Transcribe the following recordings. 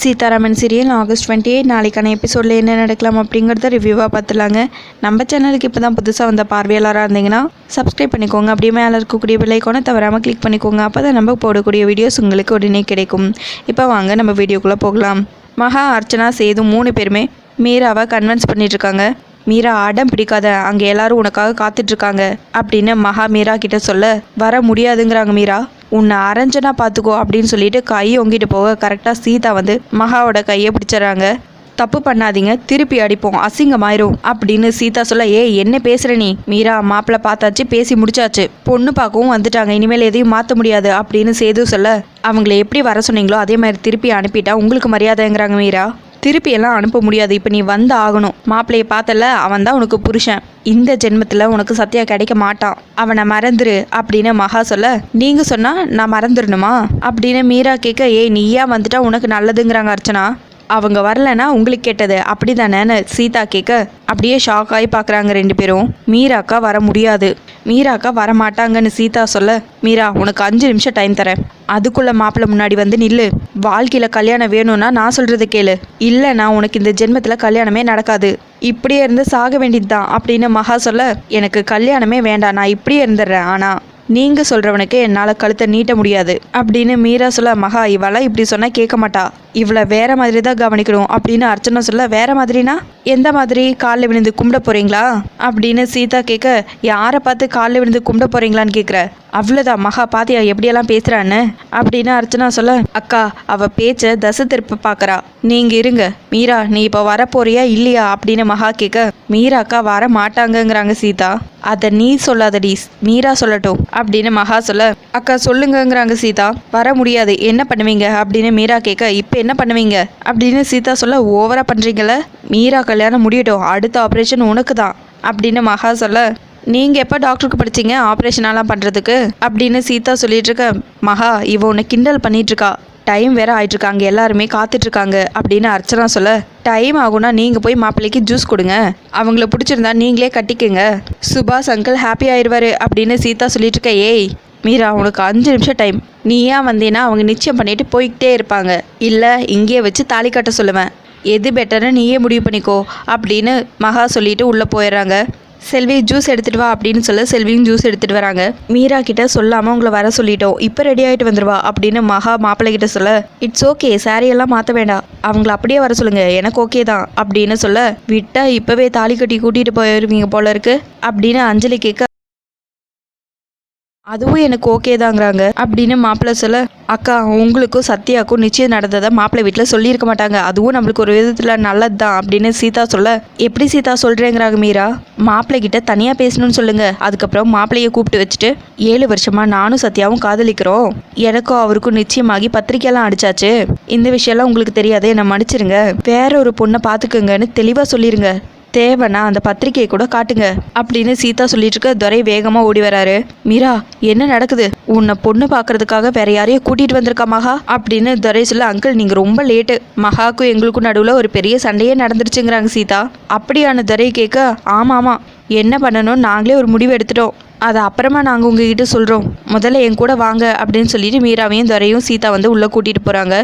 Seetharaman serial August twenty eight நாளைக்கான எபிசோடில் என்ன நடக்கலாம் அப்படிங்கிறத ரிவ்யூவாக பார்த்துலாங்க நம்ம சேனலுக்கு இப்போ தான் புதுசாக வந்த பார்வையாளராக இருந்தீங்கன்னா சப்ஸ்கிரைப் பண்ணிக்கோங்க. அப்படியே மேலே இருக்கக்கூடிய விலைக்கோனை தவறாமல் கிளிக் பண்ணிக்கோங்க. அப்போ தான் நம்ம போடக்கூடிய வீடியோஸ் உங்களுக்கு உடனே கிடைக்கும். இப்போ வாங்க நம்ம வீடியோக்குள்ளே போகலாம். மகா அர்ச்சனா சேது மூணு பேருமே மீராவை கன்வின்ஸ் பண்ணிட்டுருக்காங்க. மீரா அடம் பிடிக்காத அங்கே எல்லாரும் உனக்காக காத்துட்ருக்காங்க அப்படின்னு மகா மீரா கிட்ட சொல்ல வர முடியாதுங்கிறாங்க மீரா. உன்னை அரைஞ்சனா பார்த்துக்கோ அப்படின்னு சொல்லிட்டு கை ஒங்கிட்டு போக கரெக்டாக சீதா வந்து மகாவோட கையை பிடிச்சிடறாங்க. தப்பு பண்ணாதீங்க திருப்பி அடிப்போம் அசிங்கமாயிரும் அப்படின்னு சீதா சொல்ல ஏய் என்ன பேசுற நீ? மீரா மாப்பிள்ள பார்த்தாச்சு பேசி முடிச்சாச்சு. பொண்ணு பார்க்கவும் வந்துட்டாங்க. இனிமேல் எதையும் மாற்ற முடியாது அப்படின்னு சேது சொல்ல அவங்கள எப்படி வர சொன்னீங்களோ அதே மாதிரி திருப்பி அனுப்பிட்டா உங்களுக்கு மரியாதைங்கிறாங்க மீரா. திருப்பி எல்லாம் அனுப்ப முடியாது. இப்போ நீ வந்து ஆகணும் மாப்பிள்ளையை பார்த்தல அவன் தான் உனக்கு புருஷன். இந்த ஜென்மத்தில் உனக்கு சத்தியா கிடைக்க மாட்டான். அவனை மறந்துரு அப்படின்னு மகா சொல்ல நீங்கள் சொன்னால் நான் மறந்துடணுமா அப்படின்னு மீரா கேட்க ஏய் நீயா வந்துட்டா? உனக்கு நல்லதுங்கிறாங்க அர்ச்சனா. அவங்க வரலன்னா உங்களுக்கு கேட்டது. அப்படி தானேன்னு சீதா கேட்க அப்படியே ஷாக் ஆகி பார்க்குறாங்க ரெண்டு பேரும். மீராக்கா வர முடியாது. மீராக்கா வர மாட்டாங்கன்னு சீதா சொல்ல மீரா உனக்கு அஞ்சு நிமிஷம் டைம் தரேன். அதுக்குள்ள மாப்பிள்ள முன்னாடி வந்து நில்லு. வாழ்க்கையில கல்யாணம் வேணும்னா நான் சொல்றதை கேளு. இல்லைனா உனக்கு இந்த ஜென்மத்தில் கல்யாணமே நடக்காது. இப்படியே இருந்து சாக வேண்டியதுதான். அப்படின்னு மகா சொல்ல எனக்கு கல்யாணமே வேண்டாம். நான் இப்படியே இருந்துடுறேன். ஆனா நீங்க சொல்றவனுக்கு என்னால் கழுத்தை நீட்ட முடியாது அப்படின்னு மீரா சொல்ல மகா இவளாம் இப்படி சொன்னா கேட்க மாட்டா. இவளை வேற மாதிரி தான் கவனிக்கணும் அப்படின்னு அர்ச்சனா சொல்ல வேற மாதிரினா? எந்த மாதிரி? காலில் விழுந்து கும்பிட போறீங்களா? அப்படின்னு சீதா கேட்க யாரை பார்த்து காலில் விழுந்து கும்பிட போறீங்களான்னு கேட்குற. அவ்வளோதான் மகா பாத்தியா எப்படியெல்லாம் பேசுறான்னு? அப்படின்னு அர்ச்சனா சொல்ல அக்கா அவ பேச்ச தசை திருப்ப பார்க்குறா நீங்க இருங்க. மீரா நீ இப்போ வரப்போறியா இல்லையா? அப்படின்னு மகா கேட்க மீரா அக்கா வர மாட்டாங்கங்கிறாங்க சீதா. அதை நீ சொல்லாதடி. மீரா சொல்லட்டும். அப்படின்னு மகா சொல்ல அக்கா சொல்லுங்கங்கிறாங்க சீதா. வர முடியாது. என்ன பண்ணுவீங்க? அப்படின்னு மீரா கேட்க இப்போ என்ன பண்ணுவீங்க? அப்படின்னு சீதா சொல்ல ஓவரா பண்றீங்கல்ல. மீரா கல்யாணம் முடியட்டும். அடுத்த ஆப்ரேஷன் உனக்கு தான். அப்படின்னு மகா சொல்ல நீங்கள் எப்போ டாக்டருக்கு படிச்சீங்க? ஆப்ரேஷனெல்லாம் பண்ணுறதுக்கு அப்படின்னு சீதா சொல்லிட்டு இருக்க மகா இவ உன்னை கிண்டல் பண்ணிட்டு இருக்கா. டைம் வேற ஆயிட்டு இருக்காங்க எல்லாருமே காத்துட்டு இருக்காங்க அப்படின்னு அர்ச்சனா சொல்ல டைம் ஆகும்னா நீங்க போய் மாப்பிள்ளைக்கு ஜூஸ் கொடுங்க. அவங்கள பிடிச்சிருந்தா நீங்களே கட்டிக்கங்க. சுபாஷ் அங்கிள் ஹாப்பி ஆயிடுவாரு அப்படின்னு சீதா சொல்லிட்டு இருக்க ஏய் மீரா அவனுக்கு அஞ்சு நிமிஷம் டைம் நீ ஏன் வந்தீன்னா அவங்க நிச்சயம் பண்ணிட்டு போய்கிட்டே இருப்பாங்க. இல்லை இங்கேயே வச்சு தாலி கட்ட சொல்லுவேன். எது பெட்டர்னு நீயே முடிவு பண்ணிக்கோ அப்படின்னு மகா சொல்லிட்டு உள்ளே போயிடுறாங்க. செல்வி ஜூஸ் எடுத்துட்டு வா அப்படின்னு சொல்ல செல்வியும் ஜூஸ் எடுத்துட்டு வராங்க. மீரா கிட்ட சொல்லாம உங்களை வர சொல்லிட்டோம். இப்போ ரெடி ஆயிட்டு வந்துருவா அப்படின்னு மகா மாப்பிள்ளை கிட்ட சொல்ல இட்ஸ் ஓகே சாரி எல்லாம் மாத்த வேண்டாம். அவங்கள அப்படியே வர சொல்லுங்க. எனக்கு ஓகே தான் அப்படின்னு சொல்ல விட்டா இப்பவே தாலி கட்டி கூட்டிட்டு போயிருவீங்க போல இருக்கு அப்படின்னு அஞ்சலி கேட்க அதுவும் எனக்கு ஓகே தாங்கிறாங்க. அப்படின்னு மாப்பிள்ளை சொல்ல அக்கா உங்களுக்கும் சத்யாவுக்கும் நிச்சயம் நடந்ததை மாப்பிள்ளை வீட்டில் சொல்லியிருக்க மாட்டாங்க. அதுவும் நம்மளுக்கு ஒரு விதத்தில் நல்லது தான் அப்படின்னு சீதா சொல்ல எப்படி சீதா சொல்கிறேங்கிறாங்க மீரா? மாப்பிள்ளை கிட்ட தனியாக பேசணும்னு சொல்லுங்க. அதுக்கப்புறம் மாப்பிள்ளையை கூப்பிட்டு வச்சுட்டு ஏழு வருஷமா நானும் சத்யாவும் காதலிக்கிறோம். எனக்கும் அவருக்கும் நிச்சயமாகி பத்திரிக்கையெல்லாம் அடிச்சாச்சு. இந்த விஷயம்லாம் உங்களுக்கு தெரியாதே என்னை மன்னிச்சிருங்க. வேற ஒரு பொண்ணை பார்த்துக்குங்கன்னு தெளிவாக சொல்லிடுங்க தேவைன்னா அந்த பத்திரிகையை கூட காட்டுங்க அப்படின்னு சீதா சொல்லிட்டு இருக்க துரை வேகமா ஓடி வராரு. மீரா என்ன நடக்குது? உன்னை பொண்ணு பார்க்கறதுக்காக வேற யாரையும் கூட்டிட்டு வந்திருக்கா மகா? அப்படின்னு துரை சொல்ல அங்கிள் நீங்க ரொம்ப லேட்டு. மகாக்கும் எங்களுக்கும் நடுவில் ஒரு பெரிய சண்டையே நடந்துருச்சுங்கிறாங்க சீதா. அப்படியான துரை கேட்க ஆமா ஆமா. என்ன பண்ணணும் நாங்களே ஒரு முடிவு எடுத்துட்டோம். அதை அப்புறமா நாங்கள் உங்ககிட்ட சொல்கிறோம் முதல்ல என் கூட வாங்க அப்படின்னு சொல்லிட்டு மீராவையும் துரையும் சீதா வந்து உள்ளே கூட்டிகிட்டு போகிறாங்க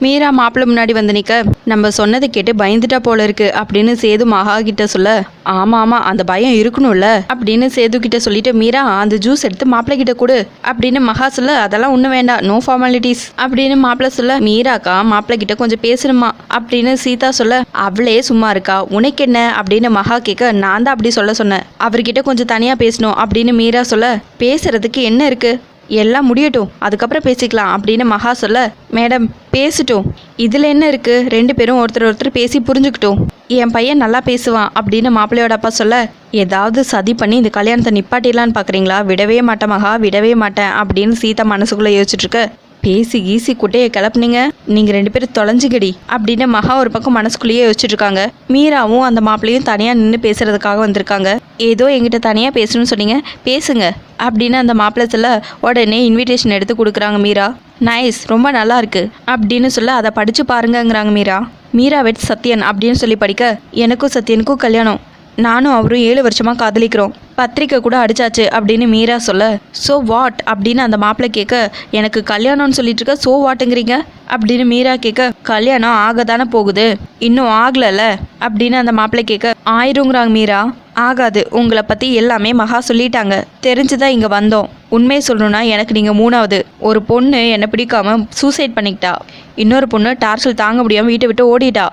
மீரா மாப்பிள்ளை முன்னாடி வந்து நிற்க நம்ம சொன்னதை கேட்டு பயந்துட்டா போல இருக்கு அப்படின்னு சேது மகா கிட்ட சொல்ல. ஆமா ஆமா அந்த பயம் இருக்கணும்ல அப்படின்னு சேது கிட்ட சொல்லிட்டு மீரா அந்த ஜூஸ் எடுத்து மாப்பிள்ளை கிட்ட கொடு அப்படின்னு மகா சொல்ல அதெல்லாம் ஒன்றும் வேண்டாம் நோ ஃபார்மாலிட்டிஸ் அப்படின்னு மாப்பிள்ளை சொல்ல மீராக்கா மாப்பிள்ளை கிட்ட கொஞ்சம் பேசணுமா அப்படின்னு சீதா சொல்ல அவளே சும்மா இருக்கா உனக்கு என்ன? அப்படின்னு மகா கேட்க நான் தான் அப்படி சொல்ல சொன்னேன் அவர்கிட்ட கொஞ்சம் தனியாக பேசணும் அப்படின்னு மீரா சொல்ல பேசுறதுக்கு என்ன இருக்கு? எல்லாம் முடியட்டும் அதுக்கப்புறம் பேசிக்கலாம் அப்படின்னு மகா சொல்ல மேடம் பேசட்டும். இதில் என்ன இருக்குது ரெண்டு பேரும் ஒருத்தர் ஒருத்தர் பேசி புரிஞ்சுக்கிட்டோம். என் பையன் நல்லா பேசுவான் அப்படின்னு மாப்பிள்ளையோட அப்பா சொல்ல ஏதாவது சதி பண்ணி இந்த கல்யாணத்தை நிப்பாட்டிடலான்னு பார்க்குறீங்களா விடவே மாட்டேன் மகா விடவே மாட்டேன் அப்படின்னு சீதா மனசுக்குள்ளே யோசிச்சுட்டு இருக்க பேசி ஈசி குட்டையை கிளப்புனீங்க. நீங்கள் ரெண்டு பேரும் தொலைஞ்சுக்கடி அப்படின்னு மகா ஒரு பக்கம் மனசுக்குள்ளேயே யோசிச்சுட்டு இருக்காங்க மீராவும் அந்த மாப்பிள்ளையும் தனியாக நின்று பேசுறதுக்காக வந்திருக்காங்க. ஏதோ எங்கிட்ட தனியாக பேசணும்னு சொன்னீங்க பேசுங்க அப்படின்னு அந்த மாப்பிள்ளை சொல்ல உடனே இன்விடேஷன் எடுத்து கொடுக்குறாங்க மீரா. நைஸ் ரொம்ப நல்லா இருக்கு அப்படின்னு சொல்ல அதை படிச்சு பாருங்கங்கிறாங்க மீரா. மீரா வெட் சத்யன் அப்படின்னு சொல்லி படிக்க எனக்கும் சத்யனுக்கும் கல்யாணம். நானும் அவரும் ஏழு வருஷமா காதலிக்கிறோம். பத்திரிக்கை கூட அடிச்சாச்சு அப்படின்னு மீரா சொல்ல ஸோ வாட் அப்படின்னு அந்த மாப்பிள்ளை கேட்க எனக்கு கல்யாணம்னு சொல்லிட்டு இருக்க ஸோ வாட்டுங்கிறீங்க அப்படின்னு மீரா கேட்க கல்யாணம் ஆக தானே போகுது இன்னும் ஆகலல்ல? அப்படின்னு அந்த மாப்பிள்ளை கேட்க ஆயிருங்கிறாங்க மீரா ஆகாது உங்களை பற்றி எல்லாமே மகா சொல்லிட்டாங்க தெரிஞ்சுதான் இங்கே வந்தோம். உண்மையை சொல்லணும்னா எனக்கு நீங்கள் மூணாவது ஒரு பொண்ணு என்னை பிடிக்காம சூசைட் பண்ணிக்கிட்டா இன்னொரு பொண்ணு டார்ச்சல் தாங்க முடியாமல் வீட்டை விட்டு ஓடிட்டா.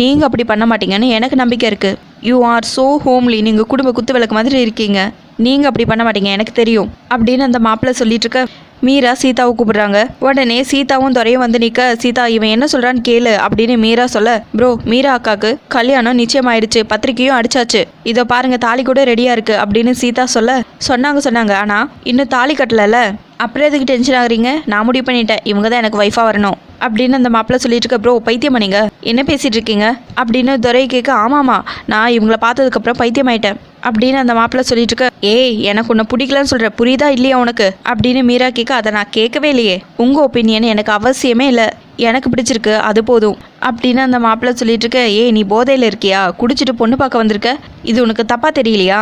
நீங்கள் அப்படி பண்ண மாட்டீங்கன்னு எனக்கு நம்பிக்கை இருக்குது யூ ஆர் ஸோ ஹோம்லி நீங்கள் குடும்ப குத்து விளக்கு மாதிரி இருக்கீங்க. நீங்கள் அப்படி பண்ண மாட்டீங்க. எனக்கு தெரியும். அப்படின்னு அந்த மாப்பிள்ளை சொல்லிட்டு இருக்க மீரா சீதாவை கூப்பிடுறாங்க. உடனே சீதாவும் துறையும் வந்து நிற்க சீதா இவன் என்ன சொல்கிறான்னு கேளு அப்படின்னு மீரா சொல்ல ப்ரோ மீரா அக்காவுக்கு கல்யாணம் நிச்சயம் ஆயிடுச்சு பத்திரிக்கையும் அடிச்சாச்சு. இதோ பாருங்க தாலி கூட ரெடியாக இருக்கு அப்படின்னு சீதா சொல்ல சொன்னாங்க சொன்னாங்க. ஆனால் இன்னும் தாலி கட்டலல்ல. அப்புறம் எதுக்கு டென்ஷன் ஆகுறீங்க? நான் முடிவு பண்ணிட்டேன். இவங்க தான் எனக்கு ஒய்ஃபாக வரணும். அப்படின்னு அந்த மாப்பிள்ளை சொல்லிட்டு இருக்க ப்ரோ பைத்தியம் பண்ணிங்க என்ன பேசிட்டு இருக்கீங்க? அப்படின்னு துரை கேட்க ஆமாமா நான் இவங்கள பார்த்ததுக்கப்புறம் பைத்தியம் ஆயிட்டேன் அப்படின்னு அந்த மாப்பிள்ளை சொல்லிட்டு இருக்க ஏய் எனக்கு உன்னை பிடிக்கலன்னு சொல்கிற புரியுதா இல்லையா உனக்கு? அப்படின்னு மீரா கேட்க அதை நான் கேட்கவே இல்லையே. உங்கள் ஒப்பீனியன் எனக்கு அவசியமே இல்லை. எனக்கு பிடிச்சிருக்கு அது போதும். அப்படின்னு அந்த மாப்பிள்ளை சொல்லிட்டு இருக்க ஏய் நீ போதையில் இருக்கியா? குடிச்சிட்டு பொண்ணு பார்க்க வந்திருக்க? இது உனக்கு தப்பா தெரியலையா?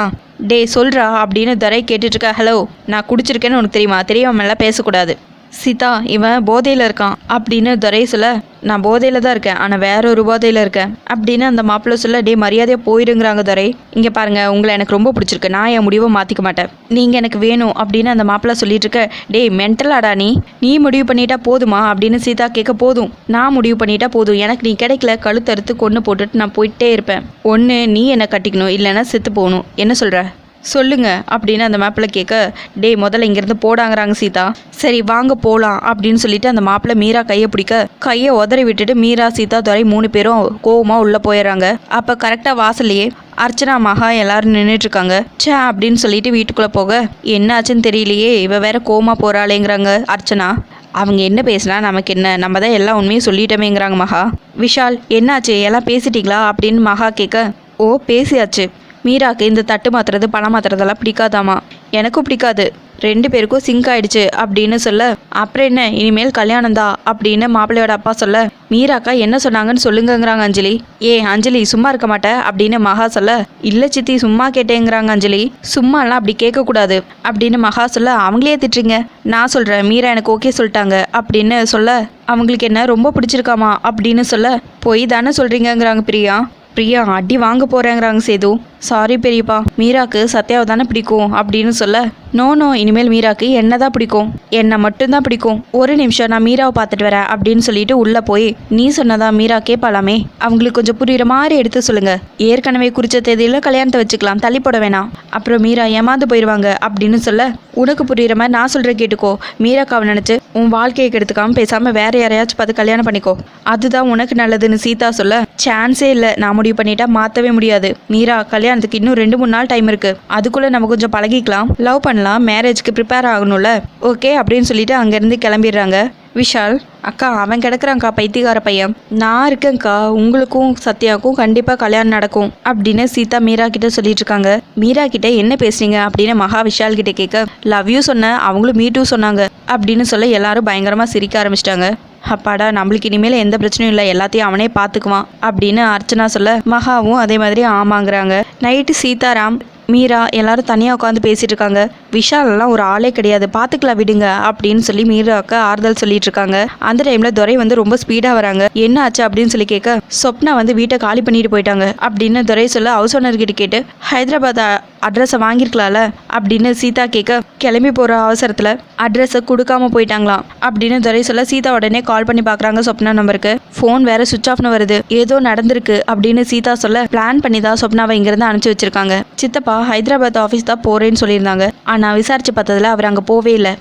டேய் சொல்றா அப்படின்னு துரை கேட்டுட்டு இருக்க. ஹலோ நான் குடிச்சிருக்கேன்னு உனக்கு தெரியுமா? தெரியாமலாம் பேசக்கூடாது. சீதா இவன் போதையில் இருக்கான் அப்படின்னு துரை சொல்ல நான் போதையில் தான் இருக்கேன் ஆனால் வேற ஒரு போதையில் இருக்கேன் அப்படின்னு அந்த மாப்பிள்ளை சொல்ல டே மரியாதையாக போயிருங்கிறாங்க துரை. இங்கே பாருங்க உங்களை எனக்கு ரொம்ப பிடிச்சிருக்கு. நான் என் முடிவை மாற்றிக்க மாட்டேன். நீங்கள் எனக்கு வேணும் அப்படின்னு அந்த மாப்பிள்ளை சொல்லிட்டு இருக்க டேய் மென்டலாடா நீ. நீ முடிவு பண்ணிட்டா போதுமா? அப்படின்னு சீதா கேட்க போதும். நான் முடிவு பண்ணிட்டா போதும். எனக்கு நீ கிடைக்கல கழுத்தறுத்து கொண்டு போட்டுட்டு நான் போயிட்டே இருப்பேன். ஒன்று நீ என்னை கட்டிக்கணும் இல்லைன்னா செத்து போகணும். என்ன சொல்கிற சொல்லுங்க அப்படின்னு அந்த மாப்பிள்ளை கேட்க டேய் முதல்ல இங்கேருந்து போடாங்கிறாங்க சீதா. சரி வாங்க போகலாம் அப்படின்னு சொல்லிட்டு அந்த மாப்பிள்ளை மீரா கையை பிடிக்க கையை உதறி விட்டுட்டு மீரா சீதா துறை மூணு பேரும் கோவமாக உள்ளே போயிடுறாங்க. அப்போ கரெக்டாக வாசல்லையே அர்ச்சனா மகா எல்லாரும் நின்றுட்டு இருக்காங்க ச்சே அப்படின்னு சொல்லிட்டு வீட்டுக்குள்ளே போக என்னாச்சுன்னு தெரியலையே இவ வேற கோமா போகிறாளேங்கிறாங்க அர்ச்சனா. அவங்க என்ன பேசினா நமக்கு என்ன? நம்ம தான் எல்லா உண்மையும் சொல்லிட்டோமேங்கிறாங்க மகா. விஷால் என்னாச்சு? எல்லாம் பேசிட்டீங்களா? அப்படின்னு மகா கேட்க ஓ பேசியாச்சு. மீராக்கு இந்த தட்டு மாத்துறது பணம் மாத்துறதெல்லாம் பிடிக்காதாமா? எனக்கும் பிடிக்காது. ரெண்டு பேருக்கும் சிங்க் ஆயிடுச்சு அப்படின்னு சொல்ல அப்புறம் என்ன? இனிமேல் கல்யாணம் தான் அப்படின்னு மாப்பிள்ளையோட அப்பா சொல்ல மீராக்கா என்ன சொன்னாங்கன்னு சொல்லுங்கங்கிறாங்க அஞ்சலி. ஏ அஞ்சலி சும்மா இருக்க மாட்டேன் அப்படின்னு மகா சொல்ல இல்ல சித்தி சும்மா கேட்டேங்கிறாங்க அஞ்சலி. சும்மாலாம் அப்படி கேட்கக்கூடாது அப்படின்னு மகா சொல்ல அவங்களே திட்டுறீங்க. நான் சொல்றேன் மீரா எனக்கு ஓகே சொல்லிட்டாங்க அப்படின்னு சொல்ல அவங்களுக்கு என்ன ரொம்ப பிடிச்சிருக்காமா? அப்படின்னு சொல்ல பொய் தானே சொல்றீங்கங்கிறாங்க பிரியா. பிரியா அடி வாங்க போறேங்கிறாங்க சேது. சாரி பெரியப்பா. மீராக்கு சத்யாவை தானே பிடிக்கும் அப்படின்னு சொல்ல நோ நோ இனிமேல் மீராக்கு என்ன தான் பிடிக்கும். என்னை மட்டும்தான் பிடிக்கும். ஒரு நிமிஷம் நான் மீராவை பார்த்துட்டு வரேன் அப்படின்னு சொல்லிட்டு உள்ளே போய் நீ சொன்னதா மீரா கேட்பாலாமே அவங்களுக்கு கொஞ்சம் புரியுற மாதிரி எடுத்து சொல்லுங்க. ஏற்கனவே குறிச்ச தேதியில் கல்யாணத்தை வச்சுக்கலாம். தள்ளி போட வேணாம். அப்புறம் மீரா ஏமாந்து போயிடுவாங்க அப்படின்னு சொல்ல உனக்கு புரியுற மாதிரி நான் சொல்கிற கேட்டுக்கோ. மீராக்காவை நினச்சி உன் வாழ்க்கையை கெடுத்துக்காமல் பேசாமல் வேற யாரையாச்சும் பார்த்து கல்யாணம் பண்ணிக்கோ. அதுதான் உனக்கு நல்லதுன்னு சீதா சொல்ல சான்ஸே இல்லை. நான் முடிவு பண்ணிட்டா மாற்றவே முடியாது. மீரா கல்யாணத்துக்கு இன்னும் ரெண்டு மூணு நாள் டைம் இருக்கு. அதுக்குள்ளே நம்ம கொஞ்சம் பழகிக்கலாம். லவ் பண்ணலாம். மேரேஜ்க்கு ப்ரிப்பேர் ஆகணும்ல. ஓகே அப்படின்னு சொல்லிட்டு அங்கேருந்து கிளம்பிடுறாங்க. விஷால் அக்கா அவன் கிடக்குறான்க்கா பைத்தியக்கார பையன். நான் இருக்கேன்க்கா உங்களுக்கும் சத்யாவுக்கும் கண்டிப்பாக கல்யாணம் நடக்கும் அப்படின்னு சீதா மீரா கிட்ட சொல்லிட்டு இருக்காங்க. மீரா கிட்ட என்ன பேசுறீங்க அப்படின்னு மகா விஷால் கிட்ட கேட்க லவ் யூ சொன்ன அவங்களும் மீ டூ சொன்னாங்க அப்படின்னு சொல்ல எல்லாரும் பயங்கரமாக சிரிக்க ஆரம்பிச்சிட்டாங்க. அப்பாடா நம்மளுக்கு இனிமேல் எந்த பிரச்சனையும் இல்லை எல்லாத்தையும் அவனே பார்த்துக்குவான் அப்படின்னு அர்ச்சனா சொல்ல மகாவும் அதே மாதிரி ஆமாங்கிறாங்க. நைட்டு சீதாராம் மீரா எல்லாரும் தனியாக உட்காந்து பேசிட்டு இருக்காங்க. விஷாலெல்லாம் ஒரு ஆளே கிடையாது. பார்த்துக்கலாம் விடுங்க அப்படின்னு சொல்லி மீராவுக்கு ஆறுதல் சொல்லிட்டு இருக்காங்க. அந்த டைம்ல துரை வந்து ரொம்ப ஸ்பீடாக வராங்க. என்ன ஆச்சு அப்படின்னு சொல்லி கேட்க சொப்னா வந்து வீட்டை காலி பண்ணிட்டு போயிட்டாங்க அப்படின்னு துரை சொல்ல ஹவுஸ் ஓனர்கிட்ட கேட்டு ஹைதராபாத் அட்ரஸை வாங்கியிருக்கலாம்ல? அப்படின்னு சீதா கேட்க கிளம்பி போகிற அவசரத்தில் அட்ரஸை கொடுக்காம போயிட்டாங்களாம் அப்படின்னு துரை சொல்ல சீதா உடனே கால் பண்ணி பார்க்குறாங்க சொப்னா நம்பருக்கு. ஃபோன் வேற சுவிச் ஆஃப்னு வருது. ஏதோ நடந்திருக்கு அப்படின்னு சீதா சொல்ல பிளான் பண்ணி தான் சொப்னாவை இங்கேருந்து அனுப்பிச்சு வச்சிருக்காங்க. சித்தப்பா ஹைதராபாத் ஆஃபீஸ் தான் போகிறேன்னு சொல்லியிருந்தாங்க. நான் விசாரிச்சு பார்த்ததுல அவர் அங்கே போவே இல்லை.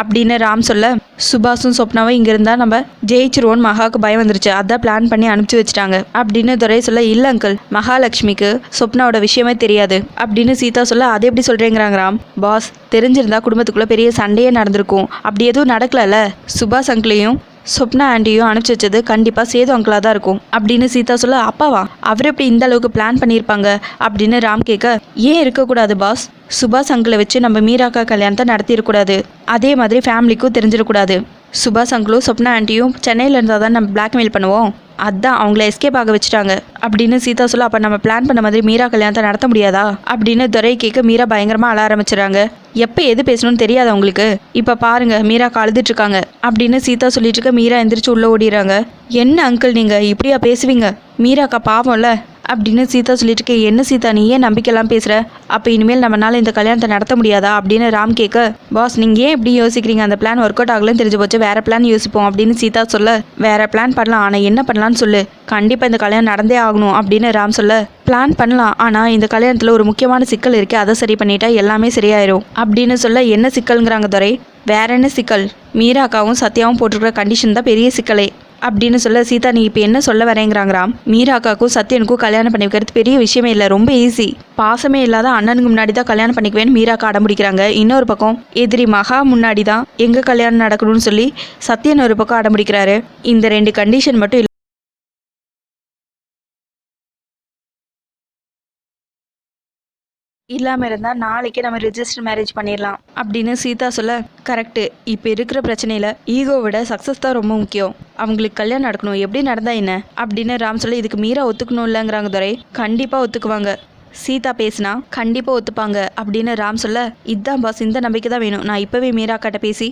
அப்படின்னு ராம் சொல்ல சுபாஷும் சொப்னாவும் இங்கே இருந்தால் நம்ம ஜெயிச்சிருவோன்னு மகாவுக்கு பயம் வந்துருச்சு. அதான் பிளான் பண்ணி அனுப்பிச்சு வச்சுட்டாங்க. அப்படின்னு துரை சொல்ல இல்லை அங்கிள் மகாலட்சுமிக்கு சொப்னாவோட விஷயமே தெரியாது. அப்படின்னு சீதா சொல்ல அதை எப்படி சொல்கிறேங்கிறாங்க ராம். பாஸ் தெரிஞ்சிருந்தா குடும்பத்துக்குள்ளே பெரிய சண்டையே நடந்திருக்கும். அப்படி எதுவும் நடக்கலல்ல. சுபாஷ் அங்கிளையும் சொப்னா ஆண்டியும் அனுப்பிச்சு வச்சது கண்டிப்பாக சேது அங்கிளாக தான் இருக்கும். அப்படின்னு சீதா சொல்ல அப்பாவா? அவர் எப்படி இந்த அளவுக்கு பிளான் பண்ணியிருப்பாங்க? அப்படின்னு ராம் கேட்க ஏன் இருக்கக்கூடாது பாஸ்? சுபாஷ் அங்கிளை வச்சு நம்ம மீராக்கா கல்யாணத்தை நடத்திடக்கூடாது அதே மாதிரி ஃபேமிலிக்கும் தெரிஞ்சிடக்கூடாது. சுபாஷ் அங்கிளும் சொப்னா ஆண்டியும் சென்னையில் இருந்தால் தான் நம்ம பிளாக்மெயில் பண்ணுவோம். அதான் அவங்கள எஸ்கேப் ஆக வச்சுட்டாங்க. அப்படின்னு சீதா சொல்ல அப்போ நம்ம பிளான் பண்ண மாதிரி மீரா கல்யாணத்தை நடத்த முடியாதா? அப்படின்னு துரை கேட்க மீரா பயங்கரமாக அழ ஆரம்பிச்சிடறாங்க. எப்போ எது பேசணும்னு தெரியாது அவங்களுக்கு. இப்போ பாருங்க மீரா அழுதுட்டு இருக்காங்க அப்படின்னு சீதா சொல்லிட்டு இருக்க மீரா எந்திரிச்சு உள்ள ஓடிடுறாங்க. என்ன அங்கிள் நீங்கள் இப்படியா பேசுவீங்க? மீராக்கா பாவம்ல? அப்படின்னு சீதா சொல்லிட்டு இருக்க என்ன சீதா நீ ஏன் நம்பிக்கைலாம் பேசுற? அப்போ இனிமேல் நம்மளால இந்த கல்யாணத்தை நடத்த முடியாதா? அப்படின்னு ராம் கேட்க. பாஸ் நீங்க ஏன் இப்படி யோசிக்கிறீங்க? அந்த பிளான் ஒர்க் அவுட் ஆகலன்னு தெரிஞ்சு போச்சு. வேற பிளான் யோசிப்போம். அப்படின்னு சீதா சொல்ல. வேற பிளான் பண்ணலாம். ஆனால் என்ன பண்ணலாம்னு சொல்லு. கண்டிப்பாக இந்த கல்யாணம் நடந்தே ஆகணும் அப்படின்னு ராம் சொல்ல பிளான் பண்ணலாம். ஆனால் இந்த கல்யாணத்தில் ஒரு முக்கியமான சிக்கல் இருக்கு அதை சரி பண்ணிட்டா எல்லாமே சரியாயிரும். அப்படின்னு சொல்ல என்ன சிக்கல்ங்கிறாங்க துரை? வேற என்ன சிக்கல்? மீராக்காவும் சத்யாவும் போட்டிருக்கிற கண்டிஷன் தான் பெரிய சிக்கலே. அப்படின்னு சொல்ல சீதா நீ இப்போ என்ன சொல்ல வரேங்கிறாங்கிறாம் மீராக்காக்கும் சத்யனுக்கும் கல்யாணம் பண்ணி வைக்கிறது பெரிய விஷயமே இல்லை ரொம்ப ஈஸி பாசமே இல்லாத அண்ணனுக்கு முன்னாடி தான் கல்யாணம் பண்ணிக்குவேன்னு மீராக்கா அடம்பிடிக்கிறாங்க. இன்னொரு பக்கம் எதிரி மகா முன்னாடி தான் எங்கே கல்யாணம் நடக்கணும்னு சொல்லி சத்யன் ஒரு பக்கம் அடம்பிடிக்கிறாரு. இந்த ரெண்டு கண்டிஷன் மட்டும் இல்லாமல் இருந்தால் நாளைக்கு நம்ம ரிஜிஸ்டர் மேரேஜ் பண்ணிடலாம். அப்படின்னு சீதா சொல்ல கரெக்டு இப்போ இருக்கிற பிரச்சனையில் ஈகோ விட சக்ஸஸ் தான் ரொம்ப முக்கியம். அவங்களுக்கு கல்யாணம் நடக்கணும். எப்படி நடந்தா என்ன? அப்படின்னு ராம் சொல்ல இதுக்கு மீறா ஒத்துக்கணும் இல்லைங்கிறாங்க துறை கண்டிப்பாக ஒத்துக்குவாங்க. சீதா பேசினா கண்டிப்பாக ஒத்துப்பாங்க. அப்படின்னு ராம் சொல்ல இதான் பாஸ் இந்த நம்பிக்கை தான் வேணும். நான் இப்போவே மீரா கிட்ட பேசி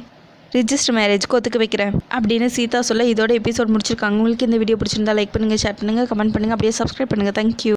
ரிஜிஸ்டர் மேரேஜ்க்கு ஒத்துக்க வைக்கிறேன். அப்படின்னு சீதா சொல்ல இதோட எபிசோட் முடிச்சிருக்காங்க. உங்களுக்கு இந்த வீடியோ பிடிச்சிருந்தா லைக் பண்ணுங்கள் ஷேர் பண்ணுங்கள் கமெண்ட் பண்ணுங்கள் அப்படியே சப்ஸ்கிரைப் பண்ணுங்கள் தேங்க்யூ